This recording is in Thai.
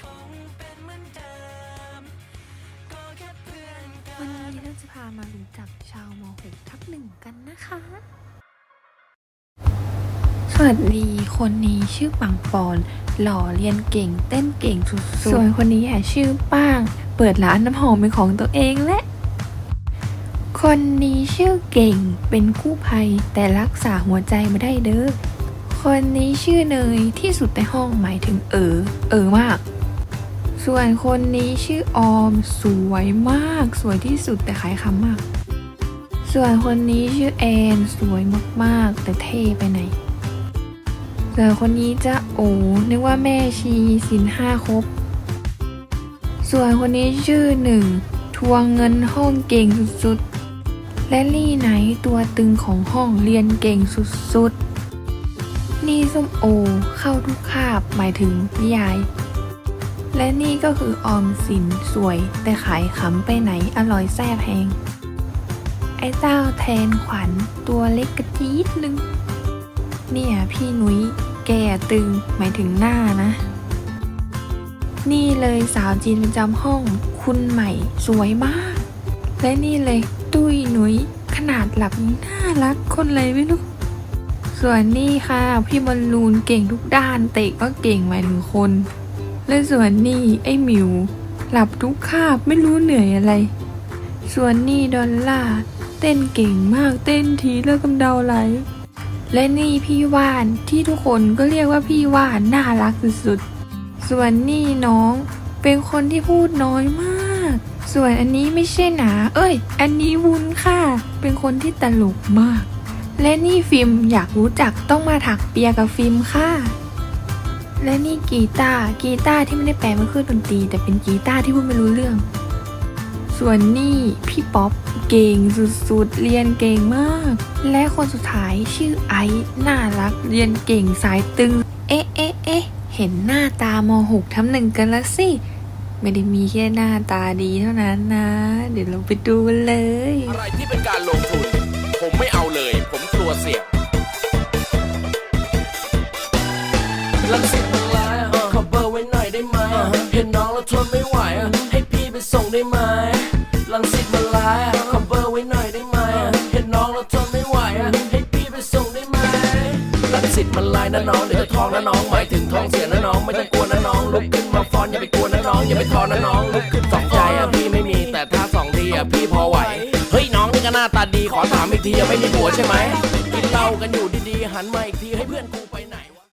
คงเป็นเหมือนเดิม ก็แค่เพื่อนกัวันน นี้เราจะพามารู้จักชาวม .6 ทับหนึ่งกันนะคะ สวัสดีคนนี้ชื่อปังปอนหล่อเรียนเก่งเต้นเก่งสุดๆ ส่วนคนนี้อะชื่อป้าง เปิดร้านน้ำหอมเป็นของตัวเองและ คนนี้ชื่อเก่งเป็นกู้ภัยแต่รักษาหัวใจไม่ได้เด้อ คนนี้ชื่อเนยที่สุดในห้องหมายถึงเออเออมาก ส่วนคนนี้ชื่อออมสวยมาก สวยที่สุดแต่ขายคำมาก ส่วนคนนี้ชื่อแอนสวยมากๆ แต่เท่ไปไหนส่วนคนนี้จะโอนึกว่าแม่ชีสินห้าครบ ส่วนคนนี้ชื่อหนึ่งทวงเงินห้องเก่งสุดๆ และลี่ไหนตัวตึงของห้องเรียนเก่งสุดๆ นี่ส้มโอเข้าทุกคาบหมายถึงนิยาย และนี่ก็คือออมสินสวย แต่ขายขำไปไหนอร่อยแซ่บแพงไอ้เจ้าแทนขวัญตัวเล็กกระจี๊ดนึง เนี่ยพี่นุ้ยแกตึงหมายถึงหน้านะ นี่เลยสาวจีนประจำห้อง คุณใหม่สวยมาก และนี่เลยตุ้ยนุ้ยขนาดหลับน่ารักคนเลยไม่รู้ส่วนนี่ค่ะ พี่บอลลูนเก่งทุกด้านเตะก็เก่งหมายถึงคน และส่วนนี่ไอ้หมิว หลับทุกคาบไม่รู้เหนื่อยอะไร ส่วนนี่ดอลล่าเต้นเก่งมากเต้นทีเลือดกำเดาไหล และนี่พี่ว่านที่ทุกคนก็เรียกว่าพี่ว่านน่ารักสุดๆ ส่วนนี่น้องเป็นคนที่พูดน้อยมาก ส่วนอันนี้ไม่ใช่หนา เอ้ย อันนี้วุ้นค่ะ เป็นคนที่ตลกมาก และนี่ฟิล์มอยากรู้จักต้องมาถักเปียกับฟิล์มค่ะ และนี่กีตาร์กีตาร์ที่ไม่ได้แปลเป็นเครื่องดนตรี แต่เป็นกีตาร์ที่พูดไม่รู้เรื่อง ส่วนนี่พี่ป๊อปเก่งสุดๆ เรียนเก่งมาก และคนสุดท้ายชื่อไอซ์น่ารัก เรียนเก่งสายตึง เอ๊ะเอ๊ะเอ๊ะเห็นหน้าตามหกทำหนึ่งกันแล้วสิ ไม่ได้มีแค่หน้าตาดีเท่านั้นนะ เดี๋ยวเราไปดูกันเลย อะไรที่เป็นการลงทุน ผมไม่เอาเลย ผมกลัวเสี่ยง มันลายนะน้องเดี๋ยวจะท้องนะน้องหมายถึงท้องเสียนะน้องไม่ต้องกลัวนะน้องลุกขึ้นมาฟอนอย่าไปกลัวนะน้องอย่าไปท้อนะน้องลุกขึ้นสองใจอะพี่ไม่มีแต่ถ้าสองทีอะพี่พอไหวเฮ้ยน้องนี่ก็หน้าตาดีขอถามอีกทีอะไม่มีผัวใช่ไหมกินเหล้ากันอยู่ดีๆหันมาอีกทีให้เพื่อนกู